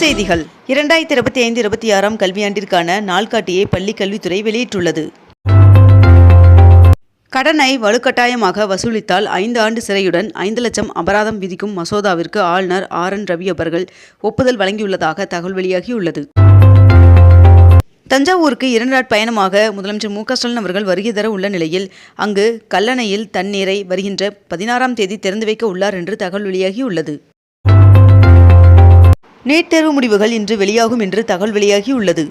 செய்திகள். இரண்டாயிரத்தி இருபத்தி ஐந்து இருபத்தி ஆறாம் கல்வியாண்டிற்கான நாள்காட்டியை பள்ளி கல்வித்துறை வெளியிட்டுள்ளது. கடனை வலுக்கட்டாயமாக வசூலித்தால் ஐந்து ஆண்டு சிறையுடன் ஐந்து லட்சம் அபராதம் விதிக்கும் மசோதாவிற்கு ஆளுநர் ஆர். என். ரவி அவர்கள் ஒப்புதல் வழங்கியுள்ளதாக தகவல் வெளியாகியுள்ளது. தஞ்சாவூருக்கு இரண்டு நாட் பயணமாக முதலமைச்சர் மு. க. ஸ்டாலின் அவர்கள் வருகை தர உள்ள நிலையில் அங்கு கல்லணையில் தண்ணீரை வருகின்ற பதினாறாம் தேதி திறந்து வைக்க உள்ளார் என்று தகவல் வெளியாகியுள்ளது. நீட் தேர்வு முடிவுகள் இன்று வெளியாகும் என்று தகவல் வெளியாகியுள்ளது.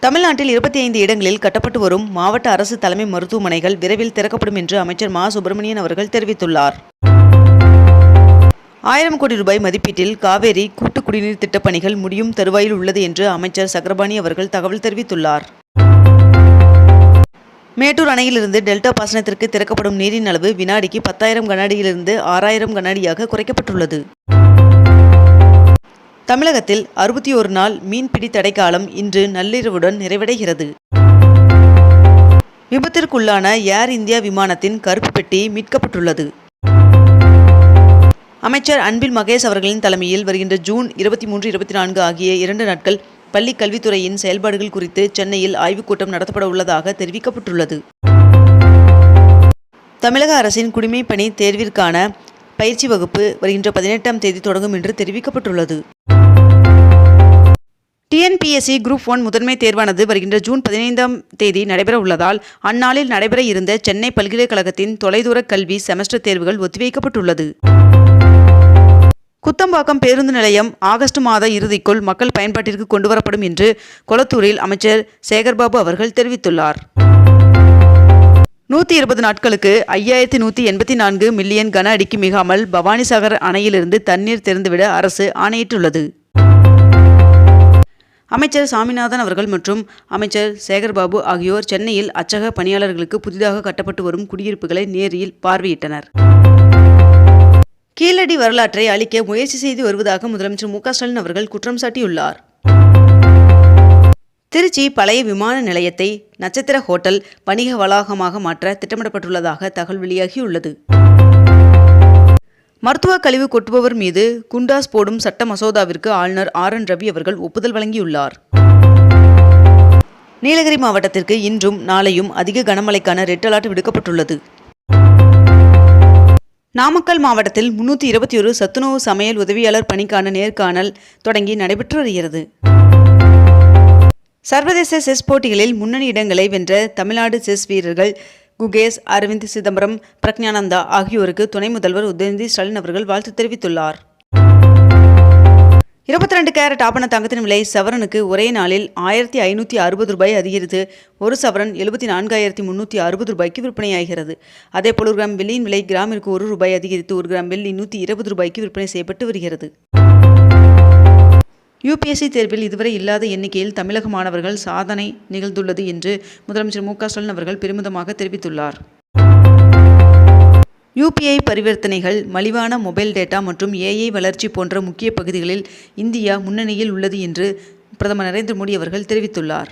தமிழ்நாட்டில் இருபத்தி ஐந்து இடங்களில் கட்டப்பட்டு வரும் மாவட்ட அரசு தலைமை மருத்துவமனைகள் விரைவில் திறக்கப்படும் என்று அமைச்சர் மா. சுப்பிரமணியன் அவர்கள் தெரிவித்துள்ளார். ஆயிரம் கோடி ரூபாய் மதிப்பீட்டில் காவேரி கூட்டு குடிநீர் திட்டப் பணிகள் முடியும் தருவாயில் உள்ளது என்று அமைச்சர் சக்கரபாணி அவர்கள் தகவல் தெரிவித்துள்ளார். மேட்டூர் அணையிலிருந்து டெல்டா பாசனத்திற்கு திறக்கப்படும் நீரின் அளவு வினாடிக்கு பத்தாயிரம் கனஅடியிலிருந்து ஆறாயிரம் கனஅடியாக குறைக்கப்பட்டுள்ளது. தமிழகத்தில் அறுபத்தி ஒரு நாள் மீன்பிடி தடைக்காலம் இன்று நள்ளிரவுடன் நிறைவடைகிறது. விபத்திற்குள்ளான ஏர் இந்தியா விமானத்தின் கருப்பு பெட்டி மீட்கப்பட்டுள்ளது. அமைச்சர் அன்பில் மகேஷ் அவர்களின் தலைமையில் வருகின்ற ஜூன் இருபத்தி மூன்று இருபத்தி நான்கு ஆகிய இரண்டு நாட்கள் பள்ளி கல்வித்துறையின் செயல்பாடுகள் குறித்து சென்னையில் ஆய்வுக் கூட்டம் நடத்தப்பட உள்ளதாக தெரிவிக்கப்பட்டுள்ளது. தமிழக அரசின் குடிமைப்பணி தேர்விற்கான பயிற்சி வகுப்பு வருகின்ற பதினெட்டாம் தேதி தொடங்கும் என்று தெரிவிக்கப்பட்டுள்ளது. டிஎன்பிஎஸ்சி குரூப் ஒன் முதன்மை தேர்வானது வருகின்ற ஜூன் பதினைந்தாம் தேதி நடைபெற உள்ளதால் அந்நாளில் நடைபெற இருந்த சென்னை பல்கலைக்கழகத்தின் தொலைதூர கல்வி செமஸ்டர் தேர்வுகள் ஒத்திவைக்கப்பட்டுள்ளது. குத்தம்பாக்கம் பேருந்து நிலையம் ஆகஸ்ட் மாத இறுதிக்குள் மக்கள் பயன்பாட்டிற்கு கொண்டுவரப்படும் என்று கொளத்தூரில் அமைச்சர் சேகர்பாபு அவர்கள் தெரிவித்துள்ளார். நூற்றி இருபது நாட்களுக்கு ஐயாயிரத்தி நூற்றி எண்பத்தி நான்கு மில்லியன் கன அடிக்கு மிகாமல் பவானிசாகர் அணையிலிருந்து தண்ணீர் திறந்துவிட அரசு ஆணையிட்டுள்ளது. அமைச்சர் சாமிநாதன் அவர்கள் மற்றும் அமைச்சர் சேகர்பாபு ஆகியோர் சென்னையில் அச்சக பணியாளர்களுக்கு புதிதாக கட்டப்பட்டு வரும் குடியிருப்புகளை நேரில் பார்வையிட்டனர். கீழடி வரலாற்றை அழிக்க முயற்சி செய்து வருவதாக முதலமைச்சர் மு ஸ்டாலின் அவர்கள் குற்றம் சாட்டியுள்ளார். திருச்சி பழைய விமான நிலையத்தை நட்சத்திர ஹோட்டல் வணிக வளாகமாக மாற்ற திட்டமிடப்பட்டுள்ளதாக தகவல் வெளியாகியுள்ளது. மருத்துவ கழிவு கொட்டுபவர் மீது குண்டாஸ் போடும் சட்ட மசோதாவிற்கு ஆளுநர் ஆர் என் ரவி அவர்கள் ஒப்புதல் வழங்கியுள்ளார். நீலகிரி மாவட்டத்திற்கு இன்றும் நாளையும் அதிக கனமழைக்கான ரெட் அலர்ட் விடுக்கப்பட்டுள்ளது. நாமக்கல் மாவட்டத்தில் முன்னூற்றி இருபத்தி ஒரு சத்துணவு சமையல் உதவியாளர் பணிக்கான நேர்காணல் தொடங்கி நடைபெற்று வருகிறது. சர்வதேச செஸ் போட்டிகளில் முன்னணி இடங்களை வென்ற தமிழ்நாடு செஸ் வீரர்கள் குகேஷ் அரவிந்த் சிதம்பரம் பிரக்ஞானந்தா ஆகியோருக்கு துணை முதல்வர் உதயநிதி ஸ்டாலின் அவர்கள் வாழ்த்து தெரிவித்துள்ளார். இருபத்தி ரெண்டு கேரட் ஆபண தங்கத்தின் விலை சவரனுக்கு ஒரே நாளில் ஆயிரத்தி ஐநூற்றி அறுபது ரூபாய் அதிகரித்து ஒரு சவரன் எழுபத்தி நான்காயிரத்தி முன்னூற்றி அறுபது ரூபாய்க்கு விற்பனையாகிறது. அதேபோல் ஒரு கிராம் வெள்ளியின் விலை கிராமிற்கு ஒரு ரூபாய் அதிகரித்து ஒரு கிராம் வெள்ளி நூற்றி இருபது ரூபாய்க்கு விற்பனை செய்யப்பட்டு வருகிறது. யூபிஎஸ்சி தேர்வில் இதுவரை இல்லாத எண்ணிக்கையில் தமிழக மாணவர்கள் சாதனை நிகழ்ந்துள்ளது என்று முதலமைச்சர் மு க ஸ்டாலின் அவர்கள் பெருமிதமாக தெரிவித்துள்ளார். யூபிஐ பரிவர்த்தனைகள் மலிவான மொபைல் டேட்டா மற்றும் ஏஐ வளர்ச்சி போன்ற முக்கிய பகுதிகளில் இந்தியா முன்னணியில் உள்ளது என்று பிரதமர் நரேந்திர மோடி அவர்கள் தெரிவித்துள்ளார்.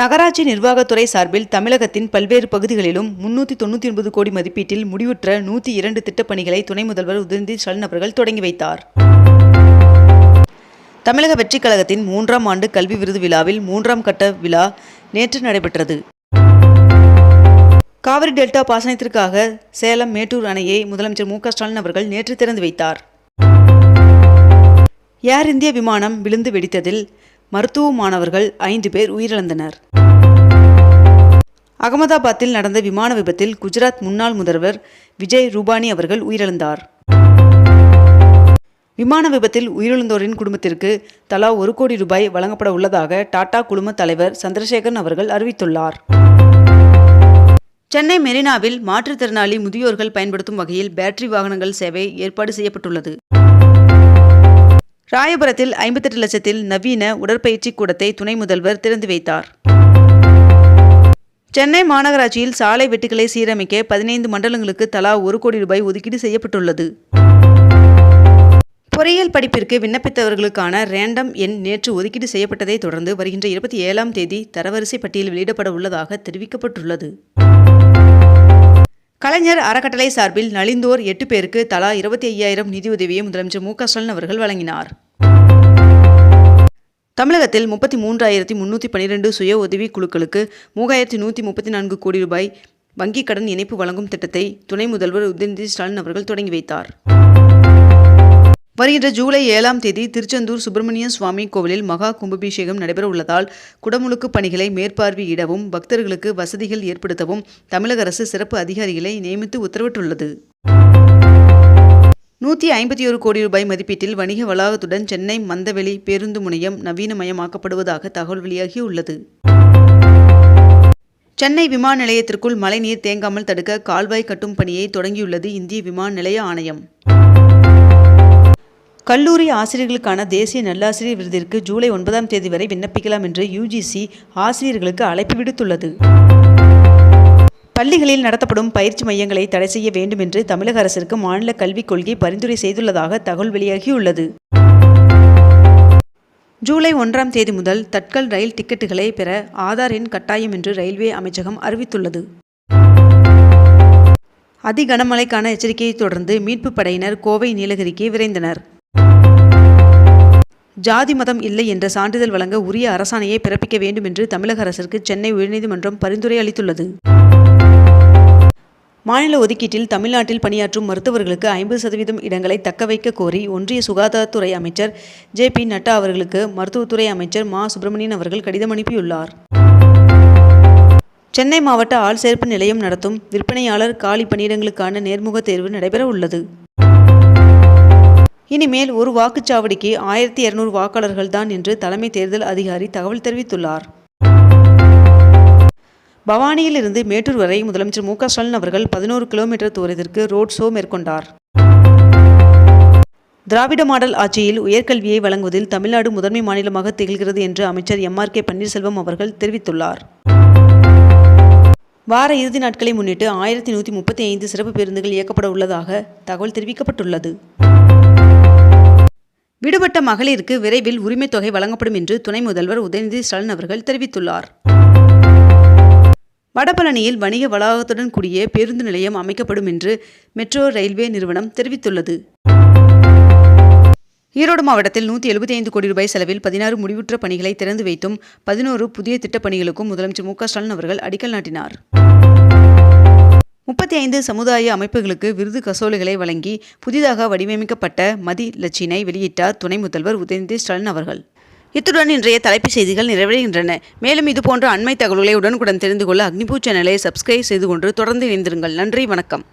நகராட்சி நிர்வாகத்துறை சார்பில் தமிழகத்தின் பல்வேறு பகுதிகளிலும் முன்னூற்றி தொண்ணூற்றி ஒன்பது கோடி மதிப்பீட்டில் முடிவுற்ற நூற்றி இரண்டு திட்டப்பணிகளை துணை முதல்வர் உதயநிதி ஸ்டாலின் அவர்கள் தொடங்கி வைத்தார். தமிழக வெற்றிக் கழகத்தின் மூன்றாம் ஆண்டு கல்வி விருது விழாவில் மூன்றாம் கட்ட விழா நேற்று நடைபெற்றது. காவிரி டெல்டா பாசனத்திற்காக சேலம் மேட்டூர் அணையை முதலமைச்சர் மு ஸ்டாலின் அவர்கள் நேற்று திறந்து வைத்தார். ஏர் இந்திய விமானம் விழுந்து வெடித்ததில் மருத்துவ மாணவர்கள் ஐந்து பேர் உயிரிழந்தனர். அகமதாபாத்தில் நடந்த விமான விபத்தில் குஜராத் முன்னாள் முதல்வர் விஜய் ரூபானி அவர்கள் உயிரிழந்தார். விமான விபத்தில் உயிரிழந்தோரின் குடும்பத்திற்கு தலா ஒரு கோடி ரூபாய் வழங்கப்பட உள்ளதாக டாடா குழும தலைவர் சந்திரசேகரன் அவர்கள் அறிவித்துள்ளார். சென்னை மெரினாவில் மாற்றுத்திறனாளி முதியோர்கள் பயன்படுத்தும் வகையில் பேட்டரி வாகனங்கள் சேவை ஏற்பாடு செய்யப்பட்டுள்ளது. ராயபுரத்தில் ஐம்பத்தெட்டு லட்சத்தில் நவீன உடற்பயிற்சி கூடத்தை துணை முதல்வர் திறந்து வைத்தார். சென்னை மாநகராட்சியில் சாலை வெட்டுக்களை சீரமைக்க பதினைந்து மண்டலங்களுக்கு தலா ஒரு கோடி ரூபாய் ஒதுக்கீடு செய்யப்பட்டுள்ளது. பொறியியல் படிப்பிற்கு விண்ணப்பித்தவர்களுக்கான ரேண்டம் எண் நேற்று ஒதுக்கீடு செய்யப்பட்டதை தொடர்ந்து வருகின்ற இருபத்தி ஏழாம் தேதி தரவரிசை பட்டியல் வெளியிடப்பட உள்ளதாக தெரிவிக்கப்பட்டுள்ளது. கலைஞர் அறக்கட்டளை சார்பில் நலிந்தோர் எட்டு பேருக்கு தலா இருபத்தி ஐயாயிரம் நிதியுதவியை முதலமைச்சர் மு க ஸ்டாலின் அவர்கள் வழங்கினார். தமிழகத்தில் முப்பத்தி மூன்றாயிரத்தி முன்னூற்றி பன்னிரெண்டு சுய உதவி குழுக்களுக்கு மூவாயிரத்தி நூற்றி முப்பத்தி நான்கு கோடி ரூபாய் வங்கிக் கடன் இணைப்பு வழங்கும் திட்டத்தை துணை முதல்வர் உதயநிதி ஸ்டாலின் அவர்கள் தொடங்கி வைத்தார். வருகின்ற ஜூலை ஏழாம் தேதி திருச்செந்தூர் சுப்பிரமணிய சுவாமி கோவிலில் மகா கும்பாபிஷேகம் நடைபெற உள்ளதால் குடமுழுக்கு பணிகளை மேற்பார்வையிடவும் பக்தர்களுக்கு வசதிகள் ஏற்படுத்தவும் தமிழக அரசு சிறப்பு அதிகாரிகளை நியமித்து உத்தரவிட்டுள்ளது. நூற்றி ஐம்பத்தி ஒரு கோடி ரூபாய் மதிப்பீட்டில் வணிக வளாகத்துடன் சென்னை மந்தவெளி பேருந்து முனையம் நவீனமயமாக்கப்படுவதாக தகவல் வெளியாகியுள்ளது. சென்னை விமான நிலையத்திற்குள் மழைநீர் தேங்காமல் தடுக்க கால்வாய் கட்டும் பணியை தொடங்கியுள்ளது இந்திய விமான நிலைய ஆணையம். கல்லூரி ஆசிரியர்களுக்கான தேசிய நல்லாசிரியர் விருதிற்கு ஜூலை ஒன்பதாம் தேதி வரை விண்ணப்பிக்கலாம் என்று யுஜிசி ஆசிரியர்களுக்கு அழைப்பு விடுத்துள்ளது. பள்ளிகளில் நடத்தப்படும் பயிற்சி மையங்களை தடை செய்ய வேண்டும் என்று தமிழக அரசிற்கு மாநில கல்விக் கொள்கை பரிந்துரை செய்துள்ளதாக தகவல் வெளியாகியுள்ளது. ஜூலை ஒன்றாம் தேதி முதல் தட்கல் ரயில் டிக்கெட்டுகளை பெற ஆதார் எண் கட்டாயம் என்று ரயில்வே அமைச்சகம் அறிவித்துள்ளது. அதி கனமழைக்கான எச்சரிக்கையை தொடர்ந்து மீட்புப் படையினர் கோவை நீலகிரிக்கு விரைந்தனர். ஜாதி மதம் இல்லை என்ற சான்றிதழ் வழங்க உரிய அரசாணையை பிறப்பிக்க வேண்டும் என்று தமிழக அரசிற்கு சென்னை உயர்நீதிமன்றம் பரிந்துரை அளித்துள்ளது. மாநில ஒதுக்கீட்டில் தமிழ்நாட்டில் பணியாற்றும் மருத்துவர்களுக்கு ஐம்பது சதவீதம் இடங்களை தக்கவைக்க கோரி ஒன்றிய சுகாதாரத்துறை அமைச்சர் ஜே பி நட்டா அவர்களுக்கு மருத்துவத்துறை அமைச்சர் மா. சுப்பிரமணியன் அவர்கள் கடிதம் அனுப்பியுள்ளார். சென்னை மாவட்ட ஆள் சேர்ப்பு நிலையம் நடத்தும் விற்பனையாளர் காலி பணியிடங்களுக்கான நேர்முக தேர்வு நடைபெற உள்ளது இனிமேல் ஒரு வாக்குச்சாவடிக்கு ஆயிரத்தி இருநூறு வாக்காளர்கள் தான் என்று தலைமை தேர்தல் அதிகாரி தகவல் தெரிவித்துள்ளார். பவானியில் இருந்து மேட்டூர் வரை முதலமைச்சர் மு க ஸ்டாலின் அவர்கள் பதினோரு கிலோமீட்டர் தூரத்திற்கு ரோட் ஷோ மேற்கொண்டார். திராவிட மாடல் ஆட்சியில் உயர்கல்வியை வழங்குவதில் தமிழ்நாடு முதன்மை மாநிலமாக திகழ்கிறது என்று அமைச்சர் எம் ஆர் கே பன்னீர்செல்வம் அவர்கள் தெரிவித்துள்ளார். வார இறுதி நாட்களை முன்னிட்டு ஆயிரத்தி நூற்றி முப்பத்தி ஐந்து சிறப்பு பேருந்துகள் இயக்கப்பட உள்ளதாக தகவல் தெரிவிக்கப்பட்டுள்ளது. விடுபட்ட மகளிருக்கு விரைவில் உரிமைத் தொகை வழங்கப்படும் என்று துணை முதல்வர் உதயநிதி ஸ்டாலின் அவர்கள் தெரிவித்துள்ளார். வடபழனியில் வணிக வளாகத்துடன் கூடிய பேருந்து நிலையம் அமைக்கப்படும் என்று மெட்ரோ ரயில்வே நிறுவனம் தெரிவித்துள்ளது. ஈரோடு மாவட்டத்தில் நூற்றி எழுபத்தி ஐந்து கோடி ரூபாய் செலவில் பதினாறு முடிவுற்ற பணிகளை திறந்து வைத்தும் பதினோரு புதிய திட்டப்பணிகளுக்கும் முதலமைச்சர் மு க ஸ்டாலின் அவர்கள் அடிக்கல் நாட்டினார். முப்பத்தி ஐந்து சமுதாய அமைப்புகளுக்கு விருது கசோலைகளை வழங்கி புதிதாக வடிவமைக்கப்பட்ட மதி லட்சினை வெளியிட்டார் துணை முதல்வர் உதயநிதி ஸ்டாலின் அவர்கள். இத்துடன் இன்றைய தலைப்புச் செய்திகள் நிறைவடைகின்றன. மேலும் இதுபோன்ற அண்மை தகவல்களை உடனுக்குடன் தெரிந்து கொள்ள அக்னிபூ சேனலை சப்ஸ்கிரைப் செய்து கொண்டு தொடர்ந்து இணைந்திருங்கள். நன்றி வணக்கம்.